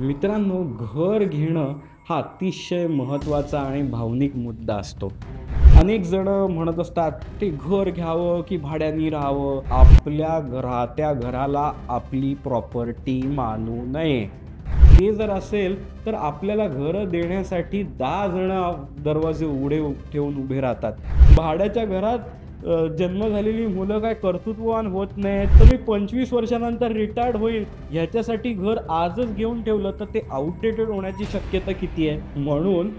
मित्रांनो घर घेणं हा अतिशय महत्त्वाचा आणि भावनिक मुद्दा असतो. अनेक जण म्हणत असतात ते घर घ्यावं की भाड्याने राहावं? आपल्या राहत्या घराला आपली प्रॉपर्टी मानू नये. ते जर असेल तर आपल्याला घरं देण्यासाठी दहा जण दरवाजे उघडे ठेवून उभे राहतात. भाड्याच्या घरात जन्म झालेली मुलं काय कर्तृत्ववान होत नाहीत तर मी पंचवीस वर्षानंतर रिटायर्ड होईल ह्याच्यासाठी घर आजच घेऊन ठेवलं तर ते आउटडेटेड होण्याची शक्यता किती आहे? म्हणून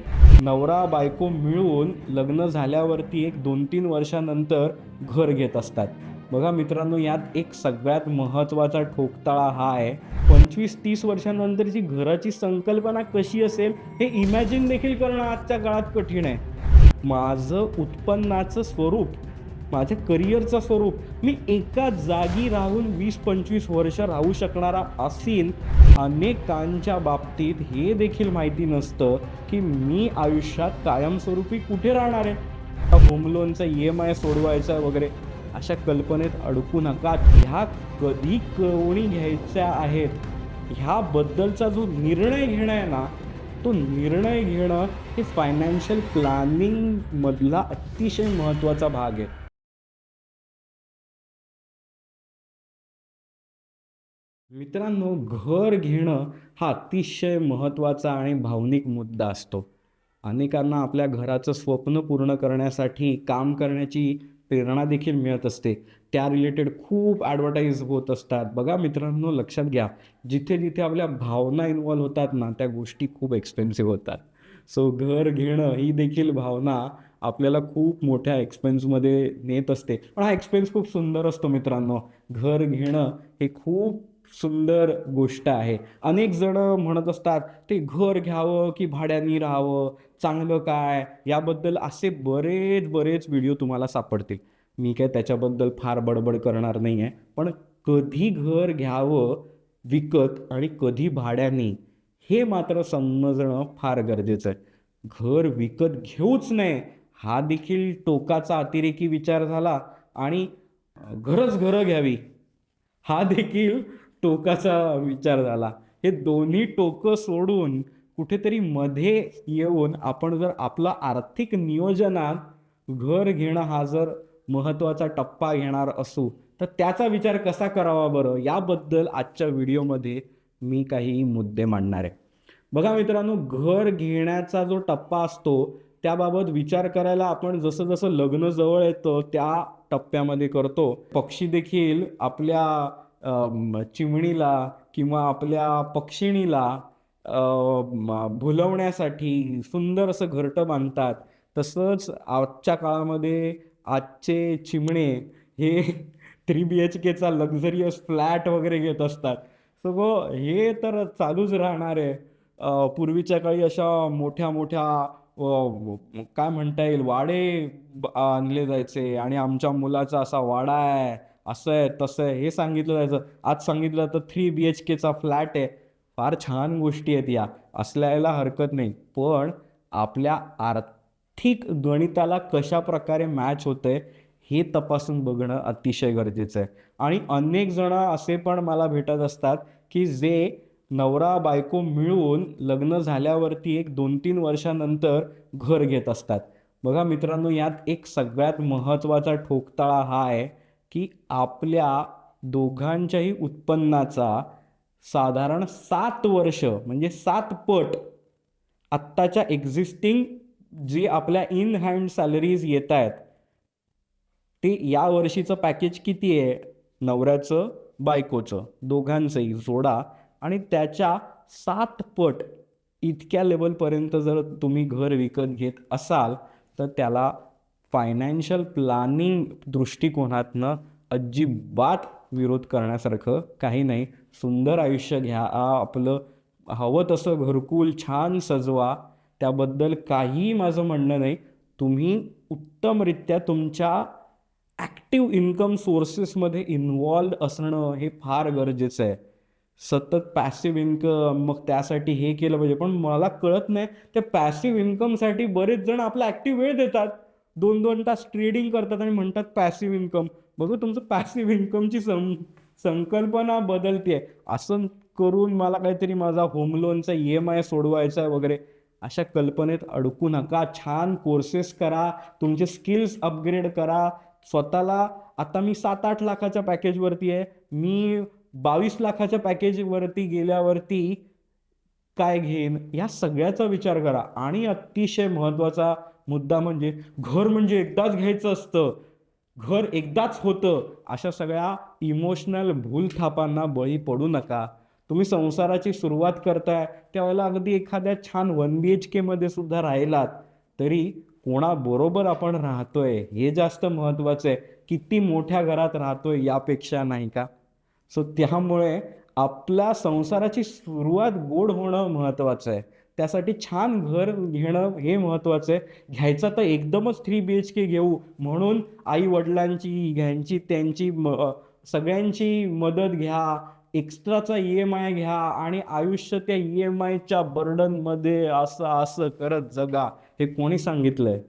नवरा बायको मिळून लग्न झाल्यावरती एक दोन तीन वर्षानंतर घर घेत असतात. बघा मित्रांनो यात एक सगळ्यात महत्त्वाचा ठोकताळा हा आहे. पंचवीस तीस वर्षानंतरची घराची संकल्पना कशी असेल हे इमॅजिन देखील करणं आजच्या काळात कठीण आहे. माझं उत्पन्नाचं स्वरूप माझ्या करिअरचं स्वरूप. मी एका जागी राहून वीस पंचवीस वर्ष राहू शकणारा असीन. अनेकांच्या बाबतीत हे देखील माहिती नसतं की मी आयुष्यात कायमस्वरूपी कुठे राहणार आहे? होम लोनचा ई एम आय सोडवायचा आहे वगैरे अशा कल्पनेत अडकू नका. ह्या कधी कवणी घ्यायच्या आहेत? ह्याबद्दलचा जो निर्णय घेणं आहे ना तो निर्णय घेणं हे फायनान्शियल प्लॅनिंगमधला अतिशय महत्त्वाचा भाग आहे. मित्रांनो घर घेणं हा अतिशय महत्त्वाचा आणि भावनिक मुद्दा असतो. अनेकांना आपल्या घराचं स्वप्न पूर्ण करण्यासाठी काम करण्याची प्रेरणा देखील मिळत असते. त्या रिलेटेड खूप ॲडव्हर्टाईज होत असतात. बघा मित्रांनो लक्षात घ्या. जिथे जिथे आपल्या भावना इन्वॉल्व्ह होतात ना त्या गोष्टी खूप एक्सपेन्सिव्ह होतात. सो घर घेणं ही देखील भावना आपल्याला खूप मोठ्या एक्सपेन्समध्ये नेत असते. पण हा एक्सपेन्स खूप सुंदर असतो मित्रांनो. घर घेणं हे खूप सुंदर गोष्ट आहे. अनेक जण म्हणत असतात ते घर घ्यावं की भाड्याने राहावं? चांगलं काय? याबद्दल असे बरेच बरेच व्हिडिओ तुम्हाला सापडतील. मी काय त्याच्याबद्दल फार बडबड करणार नाही आहे पण कधी घर घ्यावं विकत आणि कधी भाड्याने हे मात्र समजणं फार गरजेचं आहे. घर विकत घेऊच नये हा देखील टोकाचा अतिरेकी विचार झाला आणि घरच घरं घ्यावी. हा देखील टोकाचा विचार झाला. हे दोन्ही टोकं सोडून कुठेतरी मध्ये येऊन आपण जर आपलं आर्थिक नियोजनात घर घेणं हा जर महत्त्वाचा टप्पा घेणार असू तर त्याचा विचार कसा करावा बरं? याबद्दल आजच्या व्हिडिओमध्ये मी काही मुद्दे मांडणार आहे. बघा मित्रांनो घर घेण्याचा जो टप्पा असतो त्याबाबत विचार करायला आपण जसं जसं लग्न जवळ येतं त्या टप्प्यामध्ये करतो. पक्षी देखील आपल्या चिमणीला किंवा आपल्या पक्षिणीला भुलवण्यासाठी सुंदर असं घरटं बांधतात. तसंच आजच्या काळामध्ये आजचे चिमणे हे थ्री बी एच केचा लक्झरियस फ्लॅट वगैरे घेत असतात. सो हे तर चालूच राहणार आहे. पूर्वीच्या काळी अशा मोठ्या मोठ्या काय म्हणता येईल वाडे आणले जायचे आणि आमच्या मुलाचा असा वाडा आहे. असं आहे तसं आहे. हे सांगितलं जायचं. आज सांगितलं तर थ्री बी एच केचा फ्लॅट आहे. फार छान गोष्टी आहेत या. असल्याला हरकत नाही. पण आपल्या आर्थिक गणिताला कशा प्रकारे मॅच होतंय हे तपासून बघणं अतिशय गरजेचं आहे. आणि अनेक जण असे पण मला भेटत असतात की जे नवरा बायको मिळून लग्न झाल्यावरती एक दोन तीन वर्षानंतर घर घेत असतात. बघा मित्रांनो यात एक सगळ्यात महत्त्वाचा ठोकताळा हा आहे. की आपल्या दोघांच्याही उत्पन्नाचा साधारण सात वर्ष म्हणजे सात पट आत्ताच्या एक्झिस्टिंग जी आपल्या इन हँड सॅलरीज येत आहेत ते या वर्षीचं पॅकेज किती आहे? नवऱ्याचं बायकोचं दोघांचंही जोडा. आणि त्याच्या सात पट इतक्या लेवलपर्यंत जर तुम्ही घर विकत घेत असाल तर त्याला फायनान्शियल प्लॅनिंग दृष्टिकोनातनं अजिबात विरोध करण्यासारखं काही नाही. सुंदर आयुष्य घ्या आपलं हवं तसं घरकुल छान सजवा त्याबद्दल काहीही माझं म्हणणं नाही. तुम्ही उत्तमरित्या तुमच्या ॲक्टिव्ह इन्कम सोर्सेसमध्ये इन्वॉल्ड असणं हे फार गरजेचं आहे. सतत पॅसिव्ह इन्कम मग त्यासाठी हे केलं पाहिजे. पण मला कळत नाही त्या पॅसिव्ह इन्कमसाठी बरेच जण आपला ॲक्टिव्ह वेळ देतात. दोन दोन तास ट्रेडिंग करतात आणि म्हणतात पॅसिव्ह इन्कम बघू तुमचं पॅसिव्ह इन्कमची सं संकल्पना बदलते असं करून मला काहीतरी माझा होम लोनचा ई एम आय सोडवायचा आहे वगैरे अशा कल्पनेत अडकू नका. छान कोर्सेस करा तुमचे स्किल्स अपग्रेड करा. स्वतःला आता मी सात आठ लाखाच्या पॅकेजवरती आहे. मी बावीस लाखाच्या पॅकेजवरती गेल्यावरती काय घेईन? या सगळ्याचा विचार करा. आणि अतिशय महत्त्वाचा मुद्दा म्हणजे घर म्हणजे एकदाच घ्यायचं असतं. घर एकदाच होतं. अशा सगळ्या इमोशनल भूलथापांना बळी पडू नका. तुम्ही संसाराची सुरुवात करताय त्यावेळेला अगदी एखाद्या छान वन बी एच केमध्ये सुद्धा राहिलात तरी कोणाबरोबर आपण राहतोय हे जास्त महत्त्वाचं आहे. किती मोठ्या घरात राहतोय यापेक्षा नाही का? सो त्यामुळे आपल्या संसाराची सुरुवात गोड होणं महत्त्वाचं आहे. त्यासाठी छान घर घेणं हे महत्त्वाचं आहे. घ्यायचं तर एकदमच थ्री बी एच के घेऊ. म्हणून आई वडिलांची घ्यांची त्यांची म सगळ्यांची मदत घ्या. एक्स्ट्राचा ई एम आय घ्या आणि आयुष्य त्या ई एम आयच्या बर्डनमध्ये असं असं करत जगा. हे कोणी सांगितलंय?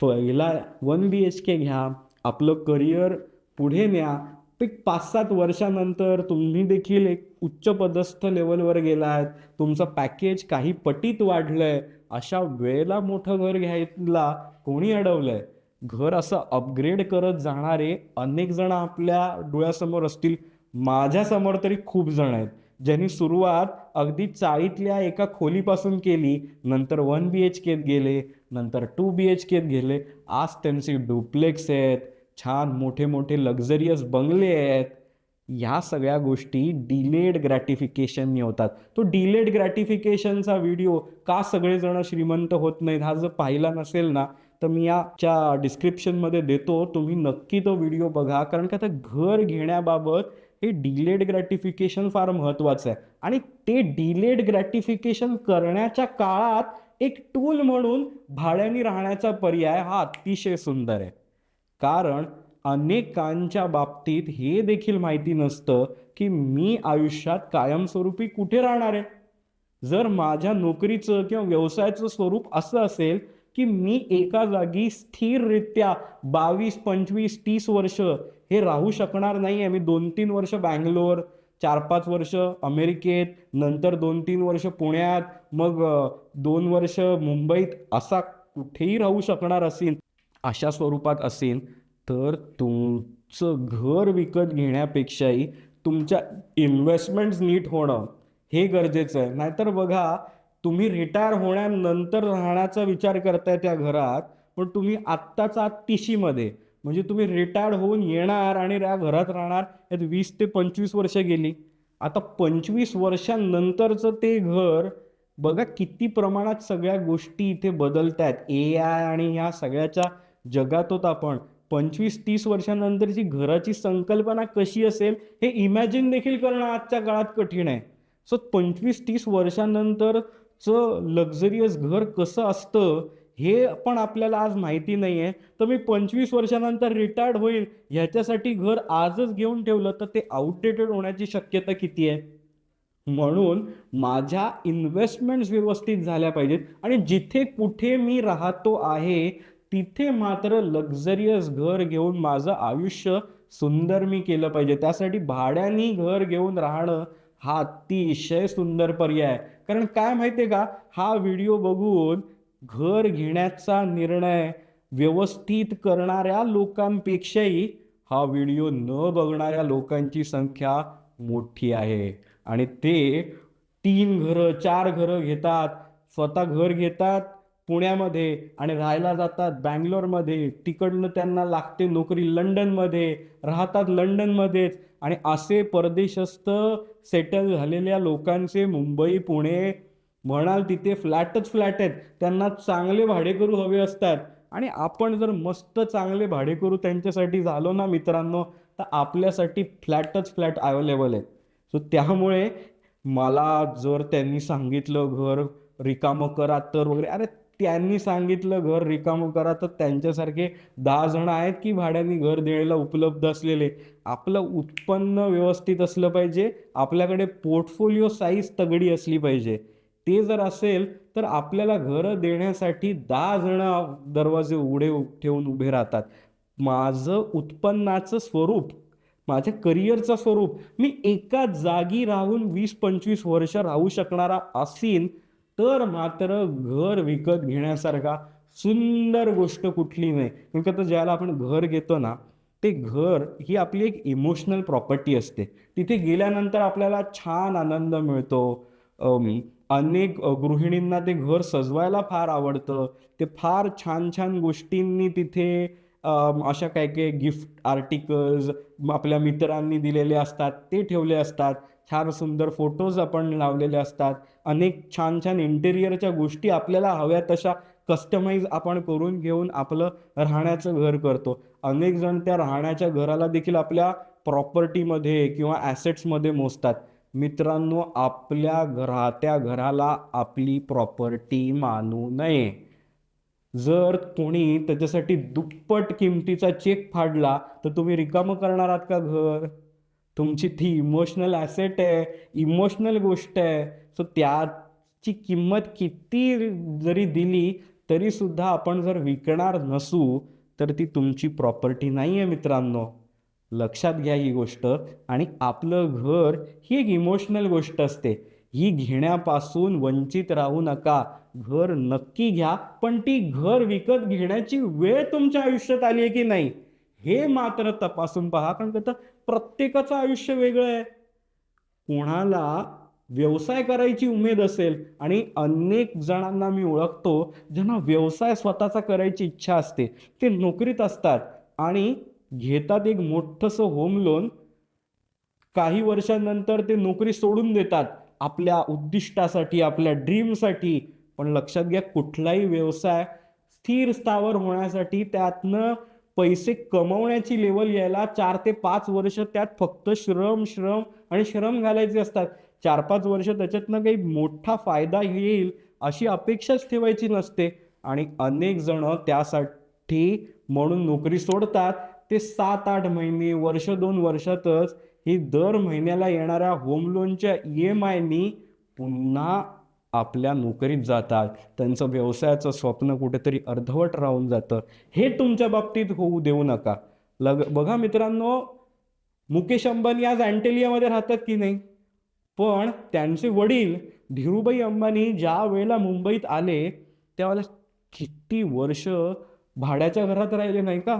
पहिला वन बी एच के घ्या. आपलं करिअर पुढे न्या. ते पाच सात वर्षानंतर तुम्ही देखील एक उच्च पदस्थ लेवलवर गेलात. तुमचं पॅकेज काही पटीत वाढलंय. अशा वेळेला मोठं घर घ्यायला कोणी अडवलंय? घर असं अपग्रेड करत जाणारे अनेक जण आपल्या डोळ्यासमोर असतील. माझ्यासमोर तरी खूप जण आहेत. ज्यांनी सुरुवात अगदी चाळीतल्या एका खोलीपासून केली. नंतर वन बी एच केत गेले. नंतर टू बी एच केत गेले. आज त्यांचे डुप्लेक्स आहेत. छान मोठे मोठे लक्झरियस बंगले आहेत. ह्या सगळ्या गोष्टी डिलेड ग्रॅटिफिकेशननी होतात. तो डिलेड ग्रॅटिफिकेशनचा व्हिडिओ का सगळेजण श्रीमंत होत नाहीत हा जर पाहिला नसेल ना तर मी याच्या डिस्क्रिप्शनमध्ये देतो. तुम्ही नक्की तो व्हिडिओ बघा. कारण का आता घर घेण्याबाबत हे डिलेड ग्रॅटिफिकेशन फार महत्त्वाचं आहे. आणि ते डिलेड ग्रॅटिफिकेशन करण्याच्या काळात एक टूल म्हणून भाड्याने राहण्याचा पर्याय हा अतिशय सुंदर आहे. कारण अनेकांच्या बाबतीत हे देखील माहिती नसतं की मी आयुष्यात कायमस्वरूपी कुठे राहणार आहे? जर माझ्या नोकरीचं किंवा व्यवसायाचं स्वरूप असं असेल की मी एका जागी स्थिररित्या बावीस पंचवीस तीस वर्ष हे राहू शकणार नाही आहे. मी दोन तीन वर्ष बँगलोर चार पाच वर्ष अमेरिकेत नंतर दोन तीन वर्ष पुण्यात मग दोन वर्ष मुंबईत असा कुठेही राहू शकणार असेल अशा स्वरूपात असेल तर तुमचं घर विकत घेण्यापेक्षाही तुमच्या इन्व्हेस्टमेंट्स नीट होणं हे गरजेचं आहे. नाहीतर बघा तुम्ही रिटायर होण्यानंतर राहण्याचा विचार करताय त्या घरात पण तुम्ही आत्ताच आत तिशीमध्ये म्हणजे तुम्ही रिटायर्ड होऊन येणार आणि त्या घरात राहणार यात वीस ते पंचवीस वर्ष गेली. आता पंचवीस वर्षांनंतरचं ते घर बघा किती प्रमाणात सगळ्या गोष्टी इथे बदलत आहेत ए आय आणि ह्या सगळ्याच्या जगातोत आपण. पंचवीस तीस वर्षांनंतरची घराची संकल्पना कशी असेल हे इमॅजिन देखील करणं आजच्या काळात कठीण आहे. सो पंचवीस तीस वर्षांनंतरचं लक्झरियस घर कसं असतं हे पण आपल्याला आज माहिती नाही आहे तर मी पंचवीस वर्षानंतर रिटायर्ड होईल ह्याच्यासाठी घर आजच घेऊन ठेवलं तर ते आउटडेटेड होण्याची शक्यता किती आहे? म्हणून माझ्या इन्व्हेस्टमेंट्स व्यवस्थित झाल्या पाहिजेत. आणि जिथे कुठे मी राहतो आहे तिथे मात्र लक्झरियस घर घेऊन माझं आयुष्य सुंदर मी केलं पाहिजे. त्यासाठी भाड्याने घर घेऊन राहणं हा अतिशय सुंदर पर्याय आहे. कारण काय माहिती आहे का? हा व्हिडिओ बघून घर घेण्याचा निर्णय व्यवस्थित करणाऱ्या लोकांपेक्षाही हा व्हिडिओ न बघणाऱ्या लोकांची संख्या मोठी आहे. आणि ते तीन घरं चार घरं घेतात स्वतः घर घेतात पुण्यामध्ये आणि राहायला जातात बँगलोरमध्ये. तिकडनं त्यांना लागते नोकरी लंडनमध्ये. राहतात लंडनमध्येच. आणि असे परदेशस्थ सेटल झालेल्या लोकांचे मुंबई पुणे म्हणाल तिथे फ्लॅटच फ्लॅट आहेत. त्यांना चांगले भाडेकरू हवे असतात. आणि आपण जर मस्त चांगले भाडेकरू त्यांच्यासाठी झालो ना मित्रांनो तर आपल्यासाठी फ्लॅटच फ्लॅट अवेलेबल आहेत. सो त्यामुळे मला जर त्यांनी सांगितलं घर रिकामं करा तर वगैरे अरे त्यांनी सांगितलं घर रिकामं करा. तर त्यांच्यासारखे दहा जण आहेत की भाड्याने घर द्यायला उपलब्ध असलेले. आपलं उत्पन्न व्यवस्थित असलं पाहिजे. आपल्याकडे पोर्टफोलिओ साईज तगडी असली पाहिजे. ते जर असेल तर आपल्याला घरं देण्यासाठी दहा जण दरवाजे उघडे ठेवून उभे राहतात. माझं उत्पन्नाचं स्वरूप माझ्या करिअरचं स्वरूप मी एका जागी राहून वीस पंचवीस वर्ष राहू शकणारा असीन तर मात्र घर विकत घेण्यासारखा सुंदर गोष्ट कुठली नाही. कारण का तर ज्याला आपण घर घेतो ना ते घर ही आपली एक इमोशनल प्रॉपर्टी असते. तिथे गेल्यानंतर आपल्याला छान आनंद मिळतो. अनेक गृहिणींना ते घर सजवायला फार आवडतं. ते फार छान छान गोष्टींनी तिथे अशा काय काय गिफ्ट आर्टिकल्स आपल्या मित्रांनी दिलेले असतात ते ठेवले असतात. छान सुंदर फोटोज आपण लावलेले असतात. अनेक छान छान इंटेरियरच्या गोष्टी आपल्याला हव्या तशा कस्टमाइज आपण करून घेऊन आपलं राहण्याचं घर करतो. अनेक जण त्या राहण्याच्या घराला देखील आपल्या प्रॉपर्टीमध्ये किंवा ॲसेट्समध्ये मोजतात. मित्रांनो आपल्या घरा त्या घराला आपली प्रॉपर्टी मानू नये. जर कोणी त्याच्यासाठी दुप्पट किमतीचा चेक फाडला तर तुम्ही रिकामं करणार आहात का घर? तुमची ती इमोशनल ॲसेट आहे इमोशनल गोष्ट आहे. सो त्याची किंमत किती जरी दिली तरीसुद्धा आपण जर विकणार नसू तर ती तुमची प्रॉपर्टी नाही आहे मित्रांनो. लक्षात घ्या ही गोष्ट. आणि आपलं घर ही एक इमोशनल गोष्ट असते. ही घेण्यापासून वंचित राहू नका. घर नक्की घ्या पण ती घर विकत घेण्याची वेळ तुमच्या आयुष्यात आली आहे की नाही? हे मात्र तपासून पहा कारण का तर प्रत्येकाचं आयुष्य वेगळं आहे. कोणाला व्यवसाय करायची उमेद असेल आणि अनेक जणांना मी ओळखतो ज्यांना व्यवसाय स्वतःचा करायची इच्छा असते. ते नोकरीत असतात आणि घेतात एक मोठंसं होम लोन काही वर्षांनंतर ते नोकरी सोडून देतात आपल्या उद्दिष्टासाठी आपल्या ड्रीमसाठी पण लक्षात घ्या कुठलाही व्यवसाय स्थिर स्थावर होण्यासाठी त्यातनं पैसे कमवण्याची लेवल यायला चार ते पाच वर्ष त्यात फक्त श्रम श्रम आणि श्रम घालायचे असतात. चार पाच वर्ष त्याच्यातनं काही मोठा फायदा येईल अशी अपेक्षाच ठेवायची नसते. आणि अनेक जण त्यासाठी म्हणून नोकरी सोडतात. ते सात आठ महिने वर्ष दोन वर्षातच ही दर महिन्याला येणाऱ्या होम लोनच्या ई एम आयनी पुन्हा आपल्या नोकरीत जातात त्यांचं व्यवसायाचं स्वप्न कुठेतरी अर्धवट राहून जातं. हे तुमच्या बाबतीत होऊ देऊ नका. लग बघा मित्रांनो मुकेश अंबानी आज अँटेलियामध्ये राहतात की नाही? पण त्यांचे वडील धीरूभाई अंबानी ज्या वेळेला मुंबईत आले त्यावेळेला किती वर्ष भाड्याच्या घरात राहिले नाही का?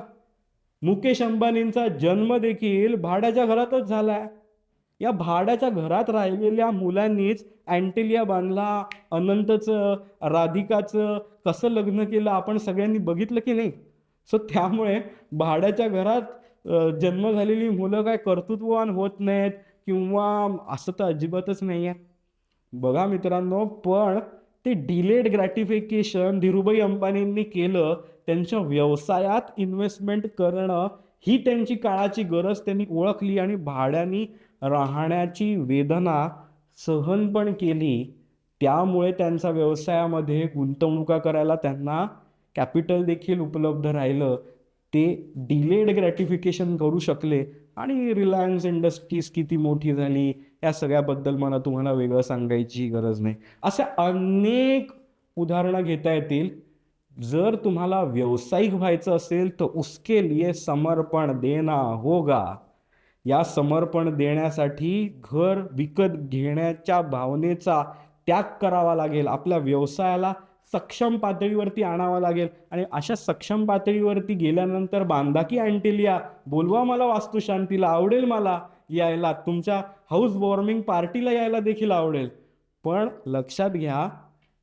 मुकेश अंबानींचा जन्म देखील भाड्याच्या घरातच झालाय. या भाड्याच्या घरात राहिलेल्या मुलांनीच अँटेलिया बांधला अनंतचं राधिकाचं कसं लग्न केलं आपण सगळ्यांनी बघितलं की नाही? सो त्यामुळे भाड्याच्या घरात जन्म झालेली मुलं काय कर्तृत्ववान होत नाहीत किंवा असं तर अजिबातच नाही आहे बघा मित्रांनो पण ते डिलेड ग्रॅटिफिकेशन धीरूभाई अंबानींनी केलं त्यांच्या व्यवसायात इन्व्हेस्टमेंट करणं ही त्यांची काळाची गरज त्यांनी ओळखली आणि भाड्यानी राहण्याची वेदना सहन पण केली त्यामुळे त्यांचा व्यवसायामध्ये गुंतवणुका करायला त्यांना कॅपिटल देखील उपलब्ध राहिलं. ते डिलेड ग्रॅटिफिकेशन करू शकले आणि रिलायन्स इंडस्ट्रीज किती मोठी झाली या सगळ्याबद्दल मला तुम्हाला वेगळं सांगायची गरज नाही. अशा अनेक उदाहरणं घेता येतील. जर तुम्हाला व्यावसायिक व्हायचं असेल तर उसके लिए समर्पण देना होगा. या समर्पण देण्यासाठी घर विकत घेण्याच्या भावनेचा त्याग करावा लागेल. आपल्या व्यवसायाला सक्षम पातळीवरती आणावा लागेल. आणि अशा सक्षम पातळीवरती गेल्यानंतर बांधा की अँटिलिया बोलवा मला वास्तुशांतीला आवडेल मला यायला. तुमच्या हाऊस वॉर्मिंग पार्टीला यायला देखील आवडेल. पण लक्षात घ्या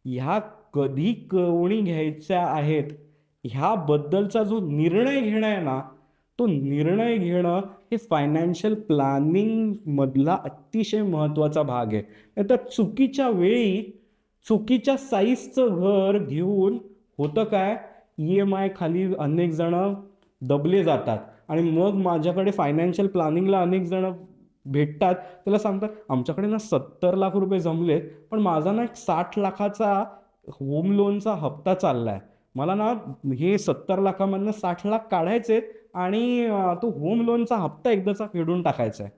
ह्या कधी कवणी घ्यायच्या आहेत? ह्याबद्दलचा जो निर्णय घेणं आहे ना तो निर्णय घेणं हे फायनान्शियल प्लॅनिंगमधला अतिशय महत्त्वाचा भाग आहे. नाही तर चुकीच्या वेळी चुकीच्या साईजचं घर घेऊन होतं काय? ई एम आय खाली अनेक जण दबले जातात. आणि मग माझ्याकडे फायनान्शियल प्लॅनिंगला अनेक जण भेटतात. त्याला सांगतात आमच्याकडे ना सत्तर लाख रुपये जमलेत पण माझा ना एक साठ लाखाचा होम लोनचा हप्ता चाललाय. मला ना हे सत्तर लाखामधनं साठ लाख काढायचे आहेत आणि तो होम लोनचा हप्ता एकदाचा फेडून टाकायचा आहे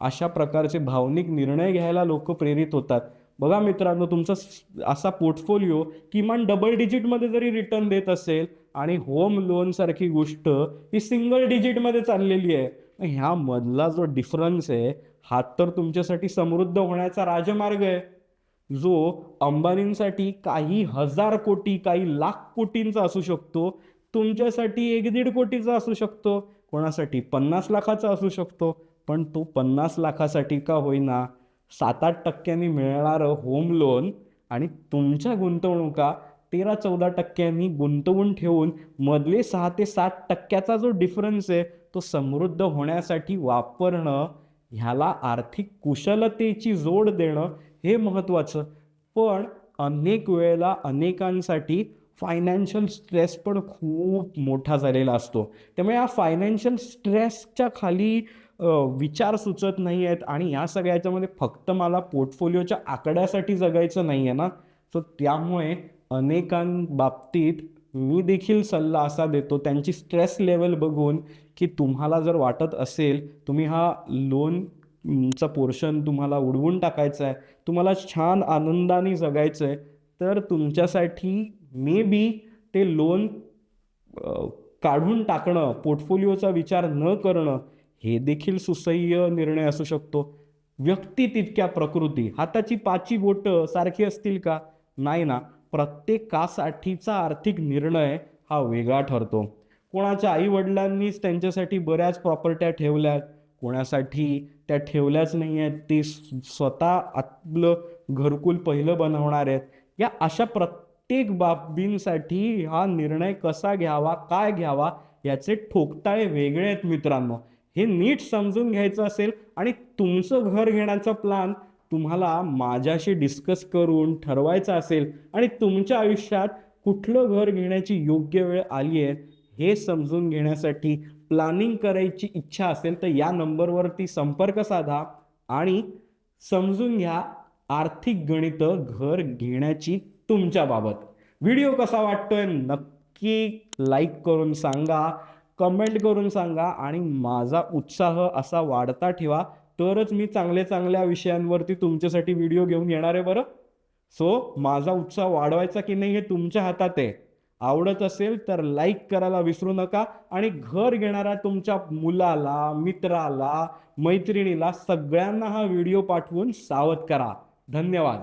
अशा प्रकारचे भावनिक निर्णय घ्यायला लोक प्रेरित होतात. बघा मित्रांनो तुमचा असा पोर्टफोलिओ किमान डबल डिजिटमध्ये जरी रिटर्न देत असेल आणि होम लोन सारखी गोष्ट ही सिंगल डिजिटमध्ये चाललेली आहे ह्या मधला जो डिफरन्स आहे हा तर तुमच्यासाठी समृद्ध होण्याचा राजमार्ग आहे. जो अंबानींसाठी काही हजार कोटी काही लाख कोटींचा असू शकतो तुमच्यासाठी एक दीड कोटीचा असू शकतो कोणासाठी पन्नास लाखाचा असू शकतो पण तो पन्नास लाखासाठी का होईना सात आठ टक्क्यांनी मिळणारं होम लोन आणि तुमच्या गुंतवणुका तेरा चौदा टक्क्यांनी गुंतवून ठेवून मधले सहा ते सात टक्क्याचा जो डिफरन्स आहे तो समृद्ध होण्यासाठी वापरणं ह्याला आर्थिक कुशलतेची जोड देणं हे महत्त्वाचं पण अनेक वेळेला अनेकांसाठी फायनान्शियल स्ट्रेस पण खूप मोठा झालेला असतो. त्यामुळे या फायनान्शियल स्ट्रेसच्या खाली विचार सुचत नाही आहेत आणि या सगळ्याच्यामध्ये फक्त मला पोर्टफोलिओच्या आकड्यासाठी जगायचं नाही आहे ना. सो त्यामुळे अनेकांबाबतीत मी देखील सल्ला असा देतो त्यांची स्ट्रेस लेवल बघून की तुम्हाला जर वाटत असेल तुम्ही हा लोन चा पोर्शन तुम्हाला उडवून टाकायचा आहे तुम्हाला छान आनंदाने जगायचं आहे तर तुमच्यासाठी मे बी ते लोन काढून टाकणं पोर्टफोलिओचा विचार न करणं हे देखील सुसह्य निर्णय असू शकतो. व्यक्ती तितक्या प्रकृती. हाताची पाची बोटं सारखी असतील का? नाही ना. प्रत्येकासाठीचा आर्थिक निर्णय हा वेगळा ठरतो. कोणाच्या आई वडिलांनीच त्यांच्यासाठी बऱ्याच प्रॉपर्ट्या ठेवल्यात. कोणासाठी त्या ठेवल्याच नाही आहेत ते स्वतः आपलं घरकुल पहिलं बनवणार आहेत. या अशा प्रत्येक बाबींसाठी हा निर्णय कसा घ्यावा काय घ्यावा याचे ठोकताळे वेगळे आहेत मित्रांनो. हे नीट समजून घ्यायचं असेल आणि तुमचं घर घेण्याचा प्लान तुम्हाला माझ्याशी डिस्कस करून ठरवायचा असेल आणि तुमच्या आयुष्यात कुठलं घर घेण्याची योग्य वेळ आली आहे हे समजून घेण्यासाठी प्लॅनिंग करायची इच्छा असेल तर या नंबरवरती संपर्क साधा आणि समजून घ्या आर्थिक गणित घर घेण्याची तुमच्याबाबत. व्हिडिओ कसा वाटतोय नक्की लाईक करून सांगा कमेंट करून सांगा आणि माझा उत्साह असा वाढता ठेवा. तरच मी चांगल्या चांगल्या विषयांवरती तुमच्यासाठी व्हिडिओ घेऊन येणार आहे बरं. सो माझा उत्साह वाढवायचा की नाही हे तुमच्या हातात आहे. आवडत असेल तर लाईक करायला विसरू नका आणि घर घेणाऱ्या तुमच्या मुलाला मित्राला मैत्रिणीला सगळ्यांना हा व्हिडिओ पाठवून सावध करा. धन्यवाद.